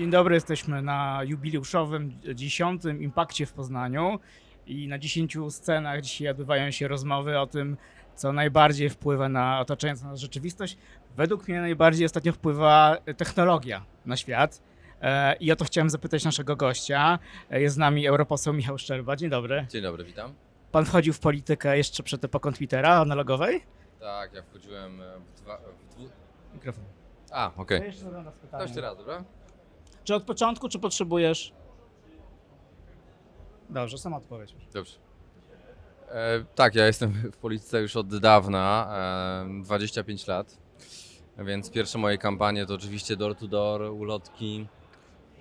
Dzień dobry, jesteśmy na jubileuszowym 10. Impakcie w Poznaniu i na 10 scenach dzisiaj odbywają się rozmowy o tym, co najbardziej wpływa na otaczającą nas rzeczywistość. Według mnie najbardziej ostatnio wpływa technologia na świat. E, I o to chciałem zapytać naszego gościa. E, Jest z nami europoseł Michał Szczerba. Dzień dobry. Dzień dobry, witam. Pan wchodził w politykę jeszcze przed epoką Twittera analogowej? Tak, ja wchodziłem e, w dwa... W dwu... Mikrofon. A, okej. Raz To jeszcze raz, dobra? Czy od początku, czy potrzebujesz? Dobrze, sama odpowiedź. Dobrze. E, tak, ja jestem w polityce już od dawna, e, 25 lat, więc pierwsze moje kampanie to oczywiście door to door, ulotki,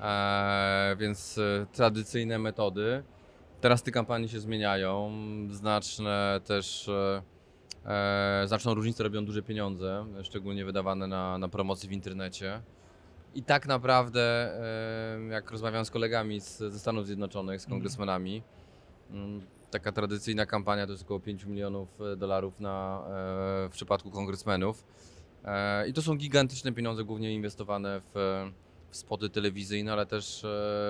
e, więc e, tradycyjne metody. Teraz te kampanie się zmieniają, znaczne też, e, e, znaczną różnicę robią duże pieniądze, szczególnie wydawane na, na promocję w internecie. I tak naprawdę, jak rozmawiam z kolegami z, ze Stanów Zjednoczonych, z Mhm. kongresmenami, taka tradycyjna kampania to jest około 5 milionów e, dolarów na, e, w przypadku kongresmenów. E, I to są gigantyczne pieniądze, głównie inwestowane w, w spoty telewizyjne, ale też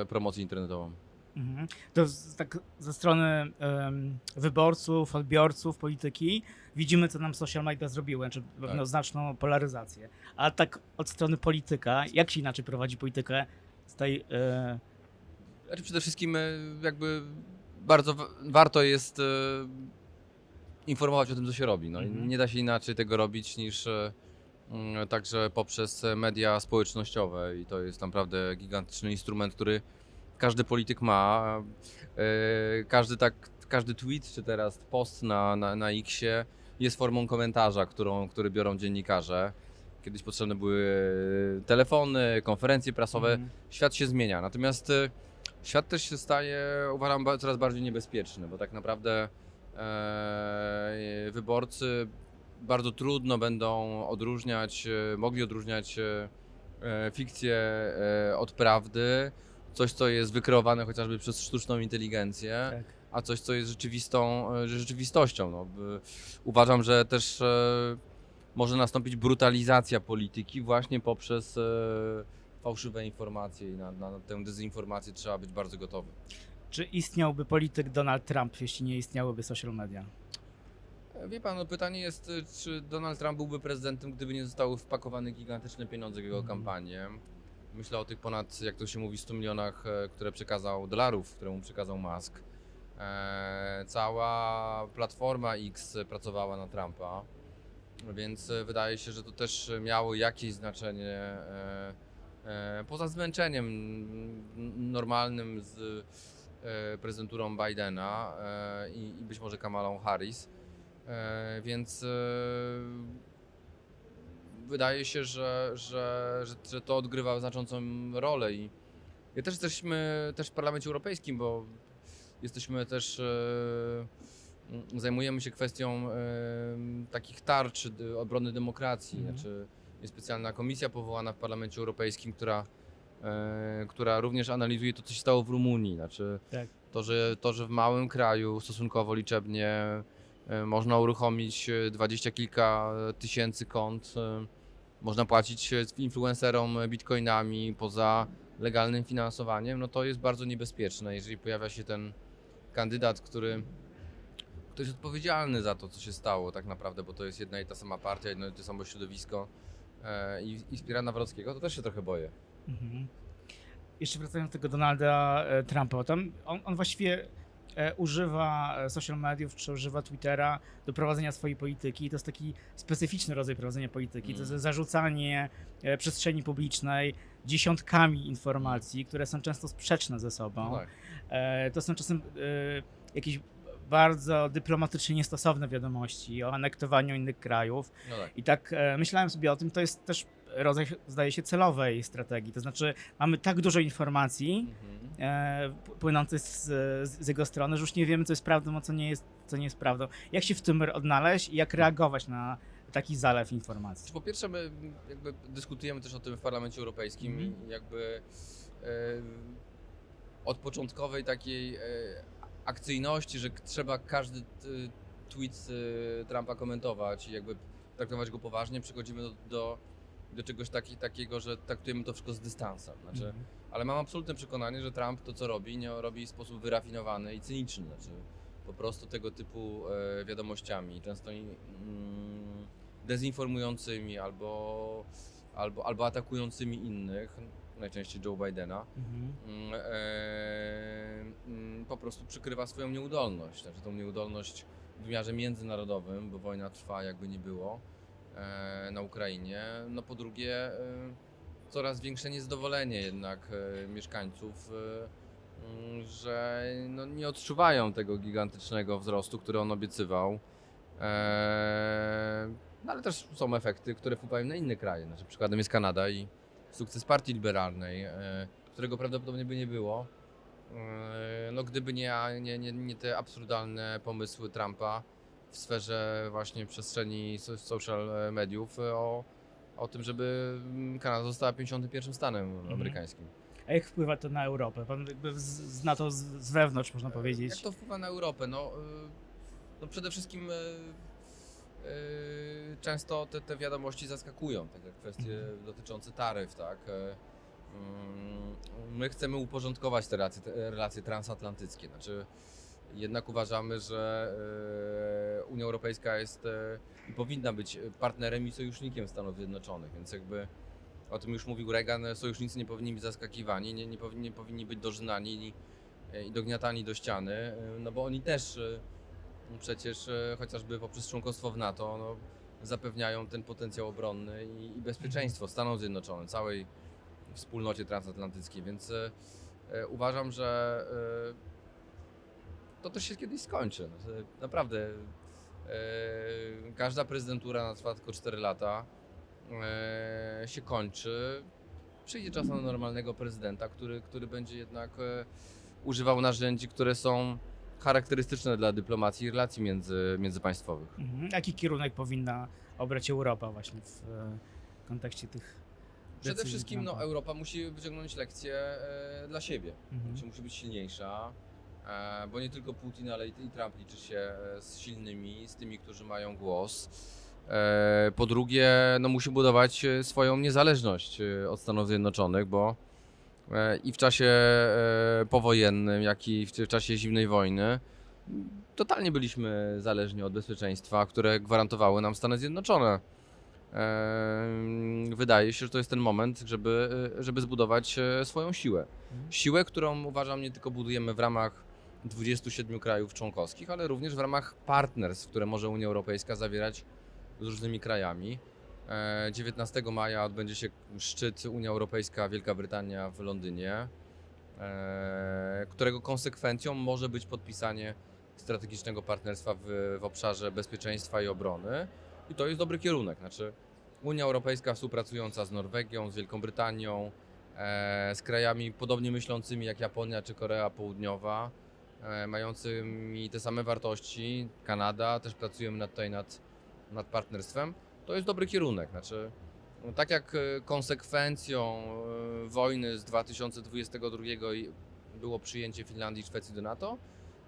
promocję internetową. Mhm. To z, tak ze strony em, wyborców, odbiorców polityki widzimy, co nam social media zrobiły, czy pewną Tak. znaczną polaryzację. A tak od strony polityka, jak się inaczej prowadzi politykę z tej... E, Znaczy przede wszystkim e, jakby bardzo wa- warto jest e, informować o tym, co się robi. No, Mhm. Nie da się inaczej tego robić niż e, także poprzez media społecznościowe i to jest naprawdę gigantyczny instrument, który każdy polityk ma. E, Każdy, tak, każdy tweet czy teraz post na, na, na Xie jest formą komentarza, którą, który biorą dziennikarze. Kiedyś potrzebne były telefony, konferencje prasowe mhm. świat się zmienia. Natomiast e, świat też się staje, uważam, coraz bardziej niebezpieczny, bo tak naprawdę e, wyborcy bardzo trudno będą odróżniać, e, mogli odróżniać fikcję od prawdy, coś, co jest wykreowane chociażby przez sztuczną inteligencję, Tak. a coś, co jest rzeczywistą, e, rzeczywistością. No, uważam, że też e, może nastąpić brutalizacja polityki właśnie poprzez e, fałszywe informacje i na, na, tę dezinformację trzeba być bardzo gotowy. Czy istniałby polityk Donald Trump, jeśli nie istniałyby social media? Wie pan, no pytanie jest, czy Donald Trump byłby prezydentem, gdyby nie zostały wpakowane gigantyczne pieniądze w jego Mhm. kampanię. Myślę o tych ponad, jak to się mówi, 100 milionach, e, które przekazał, dolarów, które mu przekazał Musk. E, cała platforma X pracowała na Trumpa, więc e, wydaje się, że to też miało jakieś znaczenie poza zmęczeniem normalnym z prezydenturą Bidena i, być może Kamalą Harris. Więc wydaje się, że, że, że, że to odgrywa znaczącą rolę i ja też jesteśmy też w Parlamencie Europejskim, bo jesteśmy też e, zajmujemy się kwestią e, takich tarcz obrony demokracji. Mhm. Znaczy jest specjalna komisja powołana w Parlamencie Europejskim, która, e, która również analizuje to, co się stało w Rumunii. Znaczy Tak. to, że, to, że w małym kraju stosunkowo liczebnie można uruchomić dwadzieścia kilka tysięcy kont, można płacić e, influencerom bitcoinami poza legalnym finansowaniem, no to jest bardzo niebezpieczne, jeżeli pojawia się ten kandydat, który, który jest odpowiedzialny za to, co się stało tak naprawdę, bo to jest jedna i ta sama partia, jedno i to samo środowisko e, i, i wspiera Nawrockiego, to też się trochę boję. Mhm. Jeszcze wracając do tego Donalda e, Trumpa, tam on, on właściwie e, używa e, social mediów, czy używa Twittera do prowadzenia swojej polityki. To jest taki specyficzny rodzaj prowadzenia polityki. To Mm. jest zarzucanie e, przestrzeni publicznej dziesiątkami informacji, które są często sprzeczne ze sobą. No tak. E, to są czasem e, jakieś bardzo dyplomatycznie niestosowne wiadomości o anektowaniu innych krajów. No tak. I tak e, myślałem sobie o tym, to jest też rodzaj, zdaje się, celowej strategii. To znaczy, mamy tak dużo informacji Mhm. e, płynących z, z, jego strony, że już nie wiemy, co jest prawdą, a co nie jest, co nie jest prawdą. Jak się w tym odnaleźć i jak reagować na taki zalew informacji? Po pierwsze, my jakby dyskutujemy też o tym w Parlamencie Europejskim Mhm. i jakby e, od początkowej takiej e, akcyjności, że trzeba każdy t, tweet e, Trumpa komentować i jakby traktować go poważnie, przechodzimy do, do, do czegoś taki, takiego, że traktujemy to wszystko z dystansem. Znaczy, Mhm. Ale mam absolutne przekonanie, że Trump to co robi, nie robi w sposób wyrafinowany i cyniczny. Znaczy, po prostu tego typu e, wiadomościami, często mm, dezinformującymi albo, albo, albo atakującymi innych, najczęściej Joe Bidena, Mhm. mm, e, mm, po prostu przykrywa swoją nieudolność. Znaczy tą nieudolność w wymiarze międzynarodowym, bo wojna trwa jakby nie było e, na Ukrainie. No po drugie e, coraz większe niezadowolenie jednak e, mieszkańców, e, że no, nie odczuwają tego gigantycznego wzrostu, który on obiecywał. E, no ale też są efekty, które wpływają na inne kraje. Znaczy, przykładem jest Kanada i sukces partii liberalnej, e, którego prawdopodobnie by nie było, e, no gdyby nie, nie, nie, nie te absurdalne pomysły Trumpa w sferze właśnie przestrzeni so- social mediów e, o, o tym, żeby Kanada została 51 stanem Mhm. amerykańskim. A jak wpływa to na Europę? Pan jakby zna to z, z wewnątrz, można Jak powiedzieć. to wpływa na Europę? No, y, no przede wszystkim często te, te wiadomości zaskakują, tak jak kwestie dotyczące taryf, tak? E, mm, My chcemy uporządkować te relacje, te relacje transatlantyckie, znaczy jednak uważamy, że e, Unia Europejska jest e, i powinna być partnerem i sojusznikiem Stanów Zjednoczonych, więc jakby o tym już mówił Reagan, sojusznicy nie powinni być zaskakiwani, nie, nie, powinni, nie powinni być dożynani i, i dogniatani do ściany, e, no bo oni też e, przecież e, chociażby poprzez członkostwo w NATO no, zapewniają ten potencjał obronny i, i bezpieczeństwo Stanom Zjednoczonym, całej wspólnocie transatlantyckiej, więc e, e, uważam, że e, to też się kiedyś skończy. No, Naprawdę e, każda prezydentura na trwa tylko 4 lata e, się kończy. Przyjdzie czas na normalnego prezydenta, który, który będzie jednak e, używał narzędzi, które są charakterystyczne dla dyplomacji i relacji między, międzypaństwowych. Mhm. Jaki kierunek powinna obrać Europa właśnie w e, kontekście tych Przede decyzji wszystkim no, Trumpa? Europa musi wyciągnąć lekcję e, dla siebie. Mhm. Musi być silniejsza, bo nie tylko Putin, ale i, Trump liczy się e, z silnymi, z tymi, którzy mają głos. E, po drugie, no, musi budować e, swoją niezależność e, od Stanów Zjednoczonych, bo e, i w czasie e, powojennym, jak i w, czasie zimnej wojny totalnie byliśmy zależni od bezpieczeństwa, które gwarantowały nam Stany Zjednoczone. Wydaje się, że to jest ten moment, żeby, e, żeby zbudować e, swoją siłę. Mhm. Siłę, którą uważam nie tylko budujemy w ramach 27 krajów członkowskich, ale również w ramach partnerstw, które może Unia Europejska zawierać z różnymi krajami. E, 19 maja odbędzie się szczyt Unia Europejska Wielka Brytania w Londynie, e, którego konsekwencją może być podpisanie strategicznego partnerstwa w, w obszarze bezpieczeństwa i obrony. I to jest dobry kierunek. Znaczy, Unia Europejska współpracująca z Norwegią, z Wielką Brytanią, e, z krajami podobnie myślącymi jak Japonia czy Korea Południowa, e, mającymi te same wartości, Kanada, też pracujemy nad, tutaj nad, nad partnerstwem. To jest dobry kierunek. Znaczy, no, tak jak e, konsekwencją e, wojny z 2022 i było przyjęcie Finlandii i Szwecji do NATO,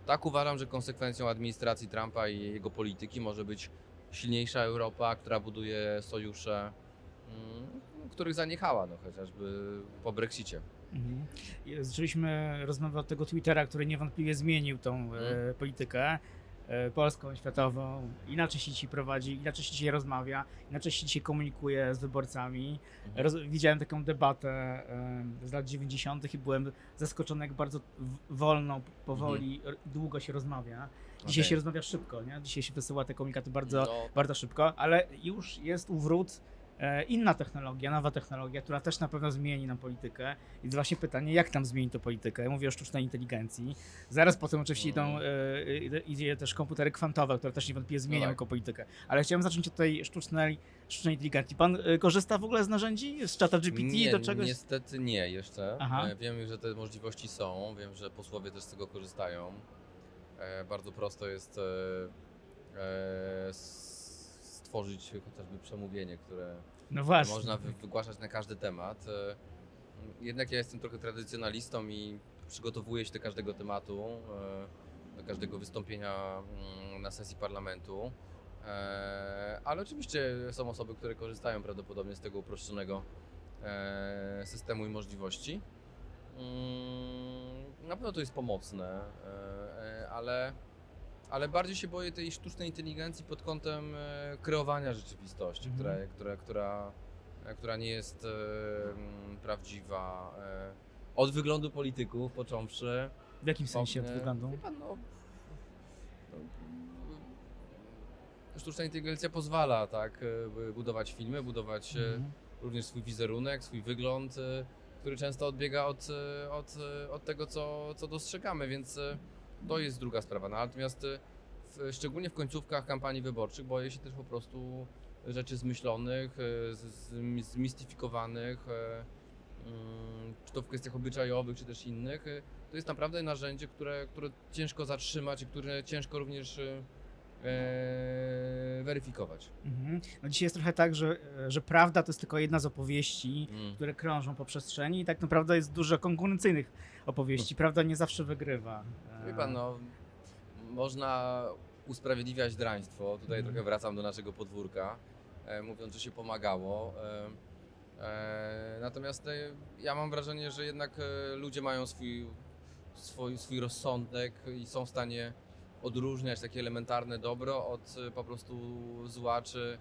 tak uważam, że konsekwencją administracji Trumpa i jego polityki może być silniejsza Europa, która buduje sojusze, mm, których zaniechała, no, chociażby po Brexicie. Mhm. Zaczęliśmy rozmowę od tego Twittera, który niewątpliwie zmienił tą e, Mhm. politykę e, polską, światową. Inaczej się dzisiaj prowadzi, inaczej się dzisiaj rozmawia, inaczej się dzisiaj komunikuje z wyborcami. Mhm. Roz, widziałem taką debatę e, z lat 90. i byłem zaskoczony, jak bardzo wolno, powoli, r- długo się rozmawia. Dzisiaj Okej. się rozmawia szybko, nie? Dzisiaj się wysyła te komunikaty bardzo, No, bardzo szybko, ale już jest uwrót inna technologia, nowa technologia, która też na pewno zmieni nam politykę. I właśnie pytanie, jak tam zmieni to politykę? Ja mówię o sztucznej inteligencji. Zaraz potem oczywiście idą, Mhm. e, idzie- też komputery kwantowe, które też niewątpliwie zmienią tak. jako politykę. Ale chciałem zacząć od tej sztucznej, sztucznej inteligencji. Pan e, korzysta w ogóle z narzędzi, z czata GPT nie, do czegoś? Niestety nie jeszcze. Aha. E, Wiem, że te możliwości są, wiem, że posłowie też z tego korzystają. E, bardzo prosto jest stworzyć chociażby przemówienie, które No można wy, wygłaszać na każdy temat. E, Jednak ja jestem trochę tradycjonalistą i przygotowuję się do każdego tematu, e, do każdego wystąpienia mm, na sesji parlamentu. E, Ale oczywiście są osoby, które korzystają prawdopodobnie z tego uproszczonego systemu i możliwości. Mm, Na pewno to jest pomocne, ale, ale bardziej się boję tej sztucznej inteligencji pod kątem e, kreowania rzeczywistości, Mhm. która, która, która, e, która nie jest e, prawdziwa. Od wyglądu polityków począwszy. W jakim sensie od wyglądu? Pan, no, no, sztuczna inteligencja pozwala tak budować filmy, budować Mhm. również swój wizerunek, swój wygląd, który często odbiega od, od, od tego, co, co dostrzegamy, więc to jest druga sprawa. No, natomiast e, w, szczególnie w końcówkach kampanii wyborczych boję się też po prostu rzeczy zmyślonych, z- z- zmistyfikowanych, e, mm, czy to w kwestiach obyczajowych, czy też innych. To jest naprawdę narzędzie, które, które ciężko zatrzymać i które ciężko również e, weryfikować. Mhm. No dzisiaj jest trochę tak, że, że prawda to jest tylko jedna z opowieści, Mm. które krążą po przestrzeni i tak naprawdę jest dużo konkurencyjnych opowieści. Prawda nie zawsze wygrywa. Wie pan, no, można usprawiedliwiać draństwo. Tutaj Mhm. trochę wracam do naszego podwórka, e, mówiąc, że się pomagało. E, e, natomiast e, ja mam wrażenie, że jednak e, ludzie mają swój, swój, swój rozsądek i są w stanie odróżniać takie elementarne dobro od e, po prostu zła czy,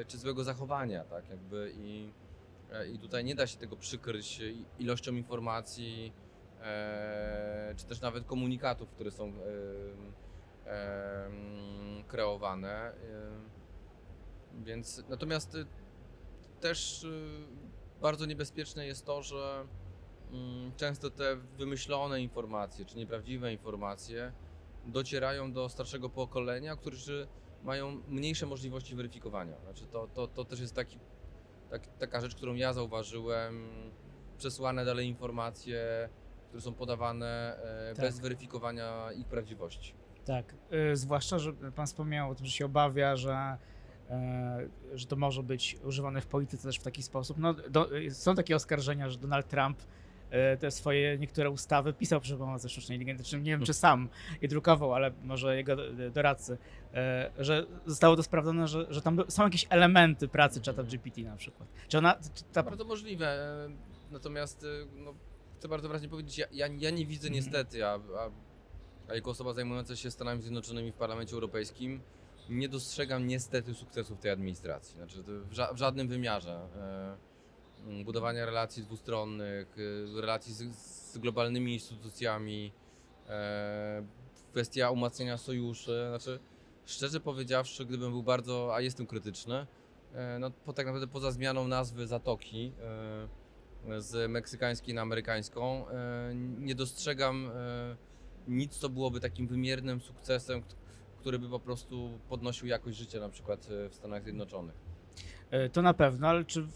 e, czy złego zachowania, tak jakby i, e, i tutaj nie da się tego przykryć ilością informacji, czy też nawet komunikatów, które są kreowane. em. Więc natomiast y, też y, bardzo niebezpieczne jest to, że mm, często te wymyślone informacje, czy nieprawdziwe informacje docierają do starszego pokolenia, którzy mają mniejsze możliwości weryfikowania. Znaczy to, to, to też jest taki, tak, taka rzecz, którą ja zauważyłem. Przesłane dalej informacje, które są podawane e, Tak. bez weryfikowania ich prawdziwości. Tak, y, zwłaszcza, że pan wspomniał o tym, że się obawia, że, e, że to może być używane w polityce też w taki sposób. No, do, są takie oskarżenia, że Donald Trump e, te swoje niektóre ustawy pisał przy pomocy sztucznej inteligencji. Nie wiem, czy sam je drukował, ale może jego do- doradcy, e, że zostało to sprawdzone, że, że tam są jakieś elementy pracy czata GPT na przykład. Czy ona, czy ta, Bardzo możliwe. e, Natomiast e, no, chcę bardzo wyraźnie powiedzieć, ja, ja, ja nie widzę niestety, a, a, a jako osoba zajmująca się Stanami Zjednoczonymi w Parlamencie Europejskim, nie dostrzegam niestety sukcesów tej administracji. Znaczy, w, ża- w żadnym wymiarze. E, budowania relacji dwustronnych, e, relacji z, z globalnymi instytucjami, e, kwestia umacniania sojuszy. Znaczy, szczerze powiedziawszy, gdybym był bardzo, a jestem krytyczny, e, no po, tak naprawdę poza zmianą nazwy Zatoki e, z meksykańskiej na amerykańską, e, nie dostrzegam e, nic, co byłoby takim wymiernym sukcesem, który by po prostu podnosił jakość życia na przykład e, w Stanach Zjednoczonych. To na pewno, ale czy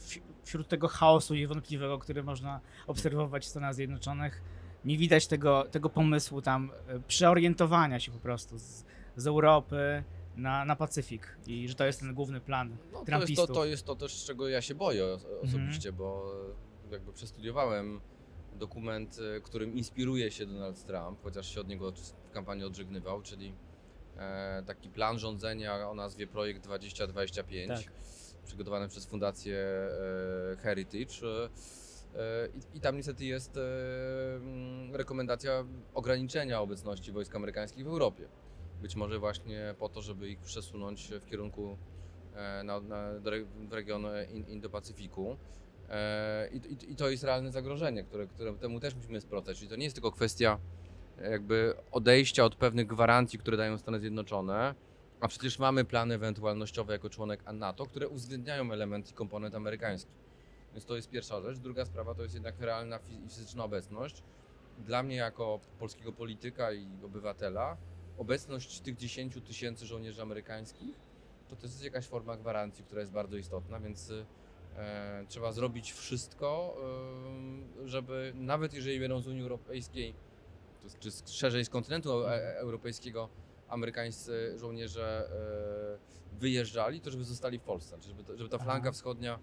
wśród tego chaosu niewątpliwego, który można obserwować w Stanach Zjednoczonych, nie widać tego, tego pomysłu tam przeorientowania się po prostu z, z Europy na, na Pacyfik i że to jest ten główny plan No, to, jest to, to jest to też, czego ja się boję os- osobiście, bo e, jakby przestudiowałem dokument, e, którym inspiruje się Donald Trump, chociaż się od niego w kampanii odżegnywał, czyli e, taki plan rządzenia o nazwie Projekt 2025, Tak. przygotowany przez Fundację e, Heritage. I, I tam niestety jest e, mm, rekomendacja ograniczenia obecności wojsk amerykańskich w Europie. Być może właśnie po to, żeby ich przesunąć w kierunku e, na, na, do Indo-Pacyfiku. E, i, to jest realne zagrożenie, które, które temu też musimy sprostać. Czyli to nie jest tylko kwestia e, jakby odejścia od pewnych gwarancji, które dają Stany Zjednoczone, a przecież mamy plany ewentualnościowe jako członek NATO, które uwzględniają element i komponent amerykański. Więc to jest pierwsza rzecz. Druga sprawa to jest jednak realna fizyczna obecność. Dla mnie jako polskiego polityka i obywatela obecność tych 10 tysięcy żołnierzy amerykańskich to to jest jakaś forma gwarancji, która jest bardzo istotna, więc y, trzeba zrobić wszystko, y, żeby nawet jeżeli będą z Unii Europejskiej, czy szerzej z kontynentu e, europejskiego, amerykańscy żołnierze e, wyjeżdżali, to żeby zostali w Polsce, znaczy żeby, żeby ta flanka wschodnia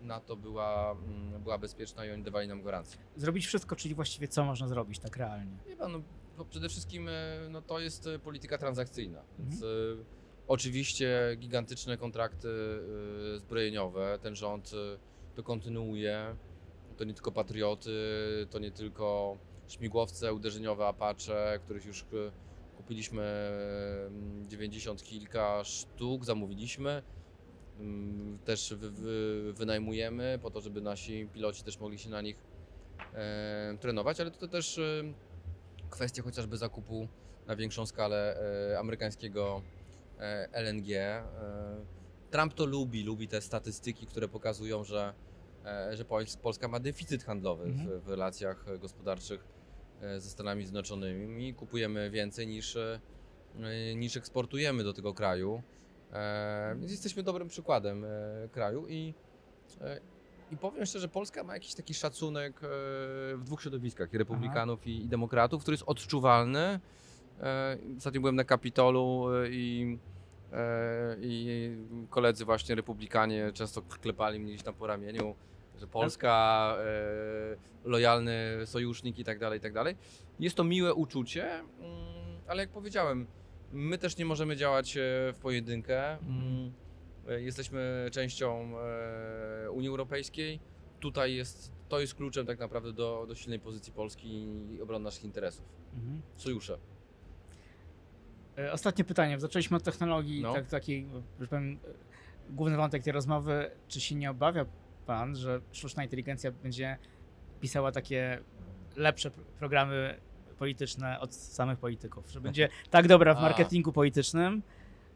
NATO była, mm, była bezpieczna i oni dawali nam gwarancję. Zrobić wszystko, czyli właściwie co można zrobić tak realnie. Wie pan, no, przede wszystkim e, no, to jest e, polityka transakcyjna, więc Mhm. e, oczywiście gigantyczne kontrakty e, zbrojeniowe, ten rząd e, to kontynuuje. to nie tylko patrioty, to nie tylko śmigłowce uderzeniowe Apache, których już e, kupiliśmy mm, 90 kilka sztuk, zamówiliśmy. Mm, Też wy, wy, wynajmujemy po to, żeby nasi piloci też mogli się na nich e, trenować, ale to też e, chociażby zakupu na większą skalę e, amerykańskiego LNG. E, Trump to lubi, lubi te statystyki, które pokazują, że, e, że Pols- Polska ma deficyt handlowy Mhm. w, w relacjach gospodarczych e, ze Stanami Zjednoczonymi. Kupujemy więcej niż, e, niż eksportujemy do tego kraju. E, Więc jesteśmy dobrym przykładem e, kraju i, e, i powiem szczerze, Polska ma jakiś taki szacunek e, w dwóch środowiskach, republikanów i, i demokratów, który jest odczuwalny. E, Ostatnio byłem na Kapitolu e, i, e, i koledzy właśnie republikanie często klepali mnie gdzieś tam po ramieniu, że Polska, lojalny sojusznik i tak dalej, i tak dalej. Jest to miłe uczucie, mm, ale jak powiedziałem, my też nie możemy działać w pojedynkę. E, Jesteśmy częścią Unii Europejskiej. Tutaj jest, to jest kluczem tak naprawdę do, do silnej pozycji Polski i obrony naszych interesów. Mhm. Sojusze. E, Ostatnie pytanie. Zaczęliśmy od technologii, No. tak, taki, że powiem, e, główny wątek tej rozmowy. Czy się nie obawia pan, że sztuczna inteligencja będzie pisała takie lepsze pr- programy polityczne od samych polityków? Że będzie tak dobra w marketingu politycznym,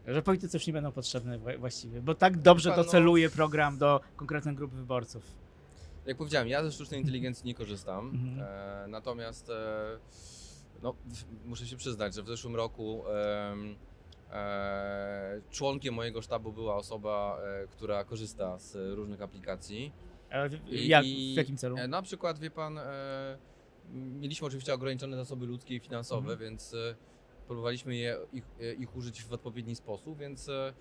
że politycy już nie będą potrzebne wła- właściwie, bo tak dobrze Chyba, no- doceluje program do konkretnej grupy wyborców. Jak powiedziałem, ja ze sztucznej inteligencji nie korzystam. Mhm. E, natomiast e, no, muszę się przyznać, że w zeszłym roku em, e, członkiem mojego sztabu była osoba, e, która korzysta z różnych aplikacji. Ale w, I- jak, w jakim celu? E, Na przykład, wie pan, e, mieliśmy oczywiście ograniczone zasoby ludzkie i finansowe, Mhm. więc e, próbowaliśmy je, ich, e, ich użyć w odpowiedni sposób, więc e,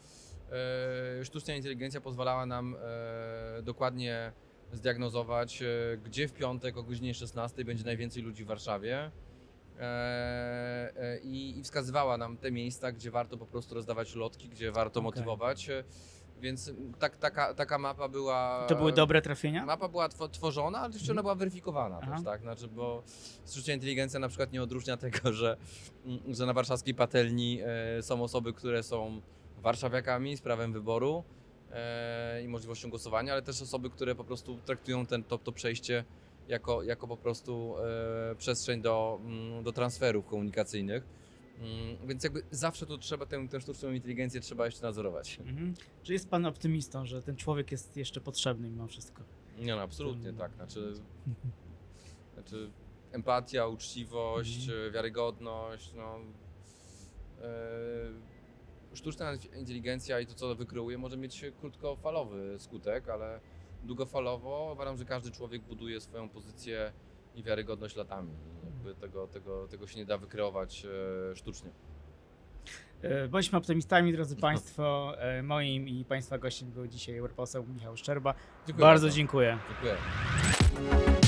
e, sztuczna inteligencja pozwalała nam e, dokładnie zdiagnozować, e, gdzie w piątek o godzinie 16 będzie najwięcej ludzi w Warszawie. E, e, i, I wskazywała nam te miejsca, gdzie warto po prostu rozdawać lotki, gdzie warto Okej. motywować. e, Więc tak, taka, taka mapa była. To były dobre trafienia? Mapa była two- tworzona, ale oczywiście Mhm. ona była weryfikowana Aha. też, tak? Znaczy, bo sztuczna inteligencja na przykład nie odróżnia tego, że, mm, że na warszawskiej patelni są osoby, które są warszawiakami z prawem wyboru i możliwością głosowania, ale też osoby, które po prostu traktują ten, to, to przejście jako, jako po prostu e, przestrzeń do, mm, do transferów komunikacyjnych. Mm, Więc jakby zawsze to trzeba, tę, tę sztuczną inteligencję trzeba jeszcze nadzorować. Mhm. Czy jest pan optymistą, że ten człowiek jest jeszcze potrzebny mimo wszystko? Nie no, absolutnie tak. Znaczy, znaczy empatia, uczciwość, Mhm. e, wiarygodność, no. E, sztuczna inteligencja i to, co wykreuje, może mieć krótkofalowy skutek, ale długofalowo uważam, że każdy człowiek buduje swoją pozycję i wiarygodność latami. Jakby tego, tego, tego się nie da wykreować e, sztucznie. E, Bądźmy optymistami, drodzy Państwo. E, Moim i Państwa gościem był dzisiaj europoseł Michał Szczerba. Dziękuję Bardzo dziękuję. Dziękuję.